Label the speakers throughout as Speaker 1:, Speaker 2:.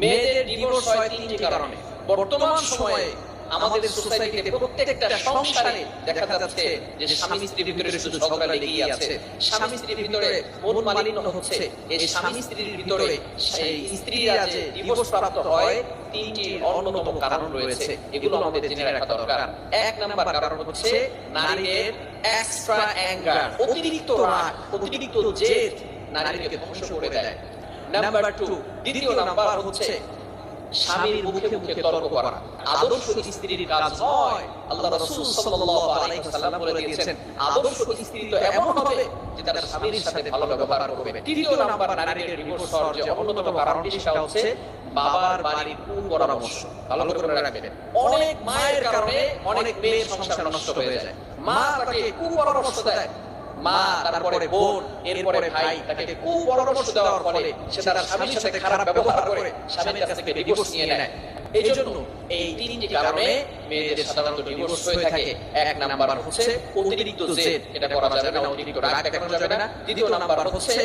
Speaker 1: মেয়েদের ডিভোর্স হয় তিনটি কারণে। বর্তমান সময়ে আমাদের সোসাইটিতে প্রত্যেকটা সংসারে দেখা যাচ্ছে যে স্বামী স্ত্রীর ভিতরে শুধু ঝগড়া লেগেই আছে। স্বামী স্ত্রীর ভিতরে মন মালিন্য হচ্ছে। এই স্বামী স্ত্রীর ভিতরে স্ত্রীরা যে ডিভোর্স প্রাপ্ত হয় তিনটি অন্যতম কারণ রয়েছে। এগুলো আমাদের জেনে রাখা দরকার। এক নাম্বার কারণ হচ্ছে নারীদের এক্সট্রা অ্যাঙ্গার অতিরিক্ত রাগ, অতিরিক্ত জেদ নারীকে ধ্বংস করে দেয়। নাম্বার টু দ্বিতীয় নাম্বার হচ্ছে স্বামীর মুখে মুখে তর্ক করা। আদর্শ স্ত্রীর কাজ নয়। আল্লাহ রাসূল সাল্লাল্লাহু আলাইহি ওয়াসাল্লাম বলে দিয়েছেন, আদর্শ স্ত্রী তো এমন হবে যে তার স্বামীর সাথে ভালো ব্যবহার করবে। তৃতীয় নাম্বার নারীর ডিভোর্স হওয়ার যে অন্যতম কারণটি সেটা হচ্ছে বাবার বাড়ির কুপরামর্শ। ভালো করে রাখবেন। অনেক মায়ের কারণে অনেক মেয়ের সংসার নষ্ট হয়ে যায়। মা তাকে কুপরামর্শ দেয়। মা, তারপরে বোন, এরপরে ভাই, তাকে কুপরামর্শ দেওয়ার ফলে সে তার স্বামীর সাথে খারাপ ব্যবহার করে স্বামীর কাছ থেকে ডিভোর্স নিয়ে নেয়। এই জন্য এই তিনটি কারণে মেয়েদের সাধারণত ডিভোর্স হয়ে থাকে। এক নাম্বার হচ্ছে অতিরিক্ত জেদ। এটা করা যাবে না, অতিরিক্ত রাগ দেখানো যাবে না। দ্বিতীয় নাম্বার হচ্ছে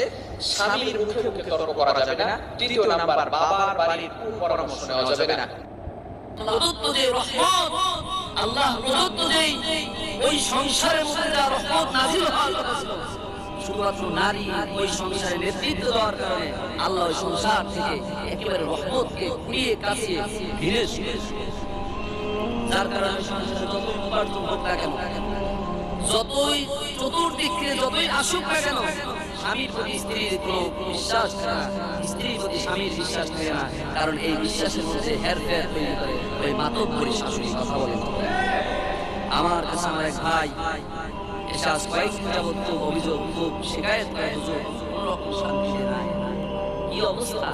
Speaker 1: স্বামীর মুখে মুখে তর্ক করা যাবে না। তৃতীয় নাম্বার বাবার বাড়ির কুপরামর্শ নেওয়া যাবে না।
Speaker 2: আল্লাহ প্রদত্ত যে ওই সংসারের মধ্যে যা রহমত নাজিল হওয়ার কথা ছিল, শুধুমাত্র নারী ওই সংসারে নেতৃত্ব দেওয়ার কারণে আল্লাহ ওই সংসার থেকে একেবারে রহমতকে কুড়িয়ে কাছিয়ে ভিড়ে যার কারণে সংসারে যত উপার্জন হোক না কেন, যতই চতুর্দিক থেকে যতই আসুক না কেন, স্বামীর প্রতি স্ত্রীর কোনো বিশ্বাস থাকে না স্ত্রীর প্রতি স্বামীর বিশ্বাস থাকে না। কারণ এই বিশ্বাসের মধ্যে হেরফের তৈরি করে ওই মাতব শাশুড়ি, কথা বলেন। আমার কাছে আমার এক ভাই অভিযোগ খুব অবস্থা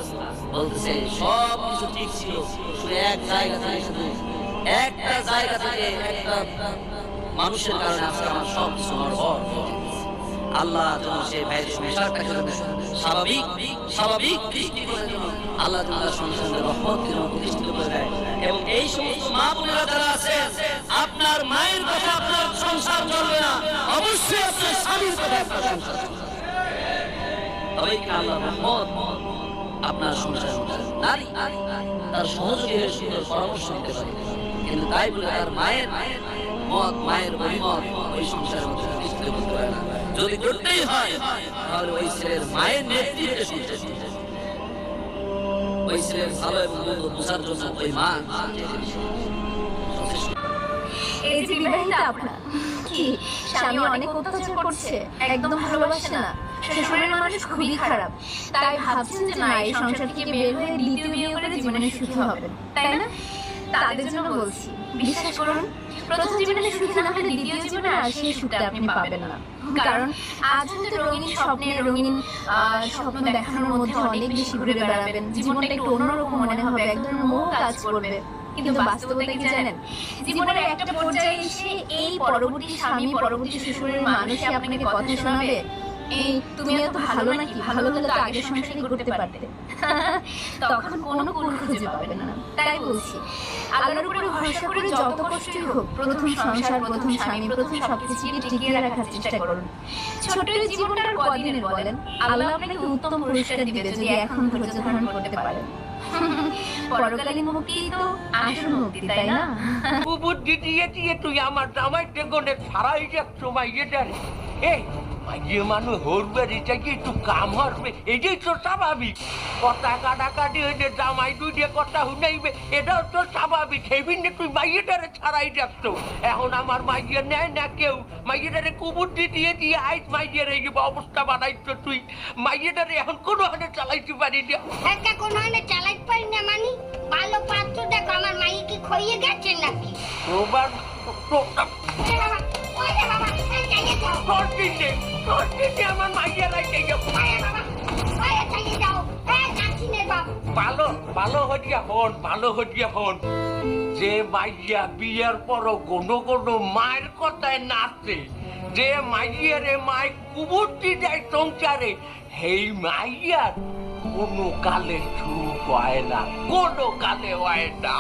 Speaker 2: বলতেছে, সব কিছু ছিল জায়গা একটা জায়গা মানুষের কারণে আজকে আমার সব কিছু আমার। আল্লাহ যেন সে ভাইয়ের সংসারটাকে যেন স্বাভাবিক? স্বাভাবিক? দৃষ্টি করে যেন আল্লাহ তার সংসারের রহমতকে যেন প্রতিষ্ঠিত করে দেয়। এবং এই সমস্ত মা বোনেরা যারা আপনার সংসার রহমত পরামর্শ দিতে পারে। কিন্তু তাই বলে তার মায়ের মত, মায়ের অভিমত ওই সংসারের মধ্যে না। যদি করতেই হয়, তাহলে ওই ছেলের মায়ের নেতৃত্বে ওই ছেলের ভালো এবং মন্দ বোঝার জন্য ওই মা
Speaker 3: করছে। একদম ভালোবাসে না। খুবই খারাপ। তাই না, এই হবেন। তাই না? তাদের জন্য বলছি, বিশ্বাস করুন প্রথম জীবনে সুখী না হলে দ্বিতীয় জীবনে আর সেই সুখটা আপনি পাবেন না। কারণ আজ হয়তো রঙিন স্বপ্নে রঙিন স্বপ্ন দেখানোর মধ্যে অনেক বেশি ঘুরে বেড়াবেন। জীবনটা একটু অন্যরকম মনে হবে এক ধরনের মোহ কাজ করবে। কিন্তু বাস্তবতা কি জানেন? জীবনের একটা পর্যায়ে এসে এই পরবর্তী স্বামী পরবর্তী শ্বশুরের মানুষই আপনাকে কথা শোনাবে। এই তুমি এত ভালো নাকি? ভালো হলে তো আগের সংসারই করতে পারতে। তখন কোনো কুল খুঁজে পাবে না। তাই বলছি আল্লাহর উপরে ভরসা করে যত কষ্টই হোক প্রথম সংসার প্রথম স্বামী প্রথম সবকিছুকে টিকিয়ে রাখার চেষ্টা করুন। ছোট এই জীবনটা কদিনের বলেন আল্লাহ আপনাকে উত্তম পুরস্কার দিবে যদি এখন ধৈর্য ধারণ করতে পারেন। পরকালীন মুক্তি তো আসল মুক্তি তাই না?
Speaker 4: বুদ্ধি দিয়ে দিয়ে তুই আমার জামাই টেগনে ছাড়াই যাচ্ছ মাইয়েটার এই মাইয়ে মানুষ হরবে এটা কি একটু কাম হরবে এটাই তো স্বাভাবিক। কথা কাটাকাটি হইলে জামাই দুই দিয়ে কথা শুনাইবে এটাও তো স্বাভাবিক। সেই বিন্দে তুই মাইয়েটারে ছাড়াই যাচ্ছ এখন আমার মাইয়ে নেয় না কেউ। মাইয়েটারে কুবুদ্ধি দিয়ে দিয়ে আইস মাইয়ের এই অবস্থা বানাইছ তুই। মাইয়েটারে এখন কোনো হাতে চালাইতে পারি না।
Speaker 5: একটা কোনো আনে চালাইতে পারি না মানি? ভালো পাত্র দেখো আমার মাই কি খইয়ে গেছে নাকি? যাও
Speaker 4: তোর তোর দিনে আমার হন, ভালো হইয়া হন। যে মাইয়া বিয়ের পরও কোনো কোনো মায়ের কথায় নাচে, যে মাইয়ারে মায় কুবুরটি যায় সংসারে, সেই মাইয়ার কোনো কালে সুখ হয় না, কোনো কালে হয় না।